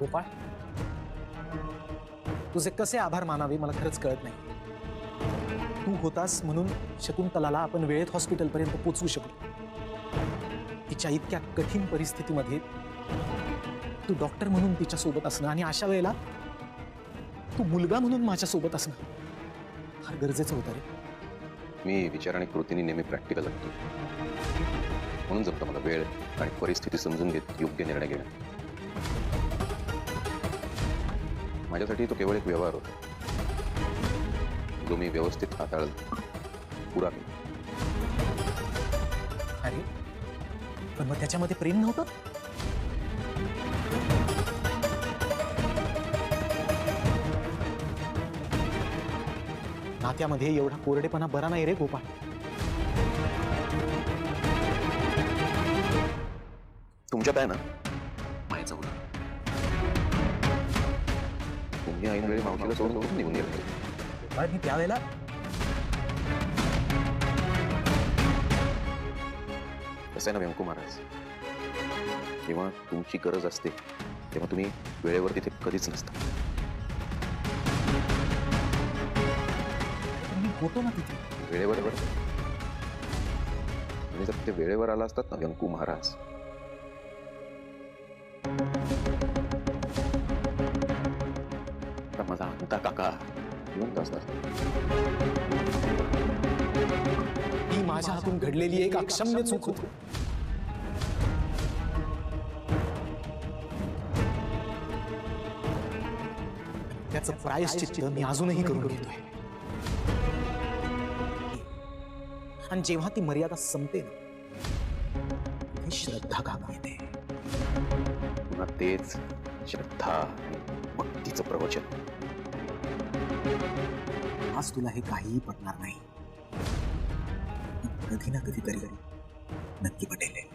गोपाळ तुझे कसे आभार मानावे मला खरंच कळत नाही. तू होतास म्हणून शकुंतलाला आपण वेळेत हॉस्पिटलपर्यंत पोचवू शकलो. तिच्या इतक्या कठीण परिस्थितीमध्ये तू डॉक्टर म्हणून तिच्या सोबत असणं आणि अशा वेळेला तू मुलगा म्हणून माझ्या सोबत असणं फार गरजेचं होतं रे. मी विचार आणि कृतीने नेहमी प्रॅक्टिकल लागतो म्हणून जमतं मला वेळ आणि परिस्थिती समजून घेत योग्य निर्णय घेणं. माझ्यासाठी तो केवळ एक व्यवहार होता. जो मी व्यवस्थित हाताळला. पुरा मी अरे पण मग त्याच्यामध्ये प्रेम नव्हतं? नात्यामध्ये एवढा कोरडेपणा बरा नाही रे गोपाळ तुमच्यात आहे ना? मायचा मुलं ऐन वेळी मावशीला सोडून कुठून निघून गेले मी त्यावेळेला कसं आहे ना व्यंकू महाराज जेव्हा तुमची गरज असते तेव्हा तुम्ही वेळेवर तिथे कधीच नसता होतो ना तिथे वेळेवर आणि ते वेळेवर आला असतात ना व्यंकू महाराज अंता काका जिवंत असतात ही माझ्या हातून घडलेली एक अक्षम्य चूक होती. त्याचं प्रायश्चित्त मी अजूनही करून घेतोय. आणि जेव्हा ती मर्यादा संपते ना ती श्रद्धा कामी येते. पुन्हा तेच श्रद्धा भक्तीचं प्रवचन. आज तुला हे काहीही पटणार नाही. कधी ना कधीतरी नक्की पटेल.